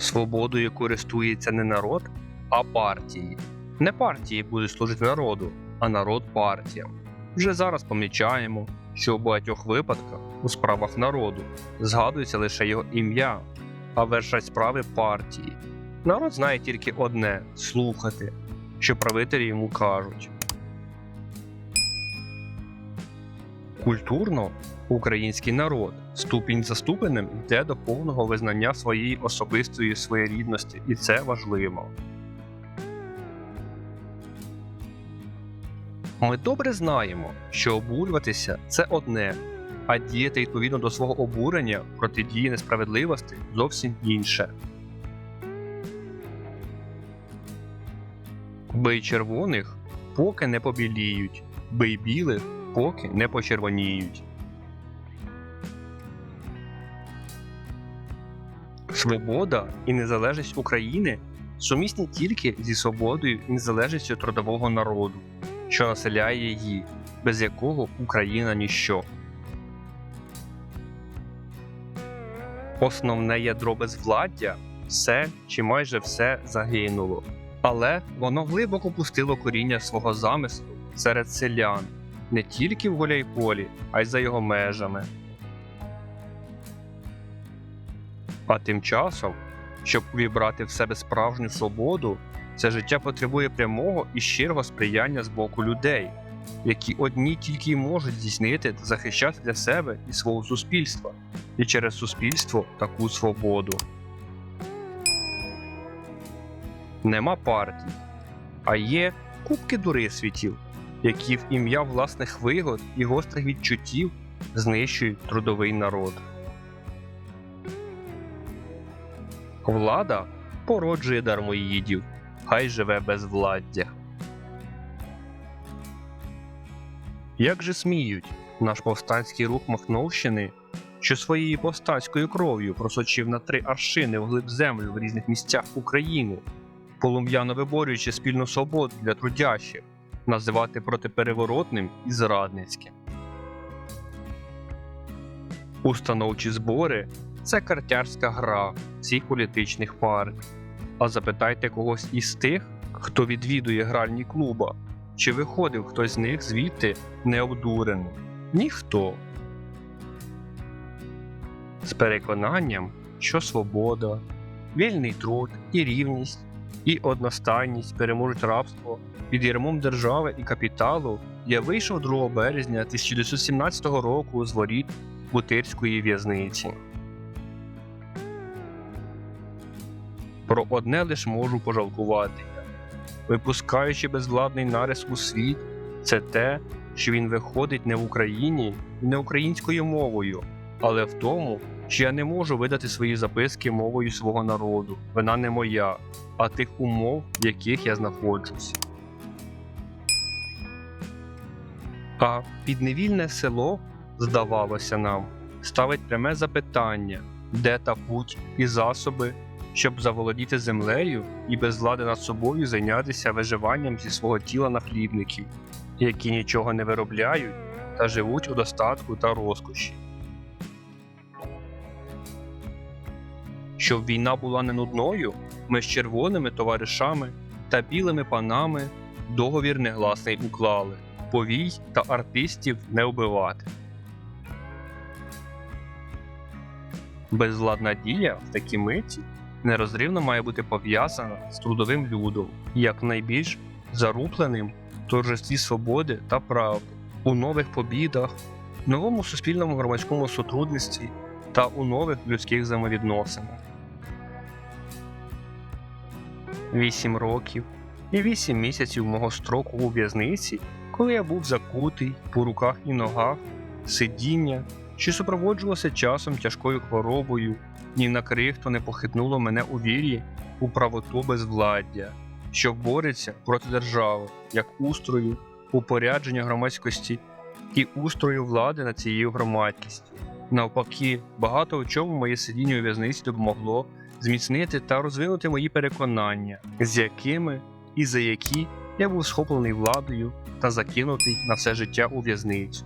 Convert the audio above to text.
Свободою користується не народ, а партії. Не партії будуть служити народу, а народ партіям. Вже зараз помічаємо, що у багатьох випадках у справах народу згадується лише його ім'я, а вершать справи партії. Народ знає тільки одне слухати, що правителі йому кажуть. Культурно український народ ступінь за ступенем йде до повного визнання своєї особистої своєрідності, і це важливо. Ми добре знаємо, що обурюватися це одне, а діяти відповідно до свого обурення протидії несправедливості зовсім інше. Бий червоних, поки не побіліють, бий білих, поки не почервоніють. Свобода і незалежність України сумісні тільки зі свободою і незалежністю трудового народу, що населяє її, без якого Україна ніщо. Основне ядро безвладдя все чи майже все загинуло, але воно глибоко пустило коріння свого замислу серед селян не тільки в Гуляйполі, а й за його межами. А тим часом, щоб увібрати в себе справжню свободу, це життя потребує прямого і щирого сприяння з боку людей, які одні тільки й можуть здійснити та захищати для себе і свого суспільства, і через суспільство таку свободу. Нема партій, а є кубки дурисвітів, які в ім'я власних вигод і гострих відчуттів знищують трудовий народ. Влада породжує дармоїдів, хай живе безвладдя. Як же сміють наш повстанський рух Махновщини, що своєю повстанською кров'ю просочив на три аршини вглиб землю в різних місцях України, полум'яно виборюючи спільну свободу для трудящих, називати протипереворотним і зрадницьким. Установчі збори це картярська гра всіх політичних партій. А запитайте когось із тих, хто відвідує гральні клуба, чи виходив хтось з них звідти необдуреним? Ніхто. З переконанням, що свобода, вільний труд і рівність, і одностайність переможуть рабство під ярмом держави і капіталу, я вийшов 2 березня 1917 року з воріт Бутирської в'язниці. Про одне лиш можу пожалкувати. Випускаючи безвладний нарис у світ, це те, що він виходить не в Україні і не українською мовою, але в тому, що я не можу видати свої записки мовою свого народу. Вона не моя, а тих умов, в яких я знаходжусь. А підневільне село, здавалося нам, ставить пряме запитання, де та путь і засоби, щоб заволодіти землею і без влади над собою зайнятися виживанням зі свого тіла на хлібників, які нічого не виробляють та живуть у достатку та розкоші. Щоб війна була не нудною, ми з червоними товаришами та білими панами договір негласний уклали повій та артистів не вбивати. Безвладна дія в такій миті нерозривно має бути пов'язана з трудовим людом, як найбільш зарупленим в торжестві свободи та правди, у нових побідах, новому суспільному громадському сотрудництві та у нових людських взаємовідносинах. Вісім років і вісім місяців мого строку у в'язниці, коли я був закутий по руках і ногах, сидіння, що супроводжувалося часом тяжкою хворобою, ні на крихту не похитнуло мене у вірі у правоту безвладдя, що бореться проти держави, як устрою, упорядження громадськості і устрою влади над цією громадськістю. Навпаки, багато у чому моє сидіння у в'язниці допомогло зміцнити та розвинути мої переконання, з якими і за які я був схоплений владою та закинутий на все життя у в'язницю.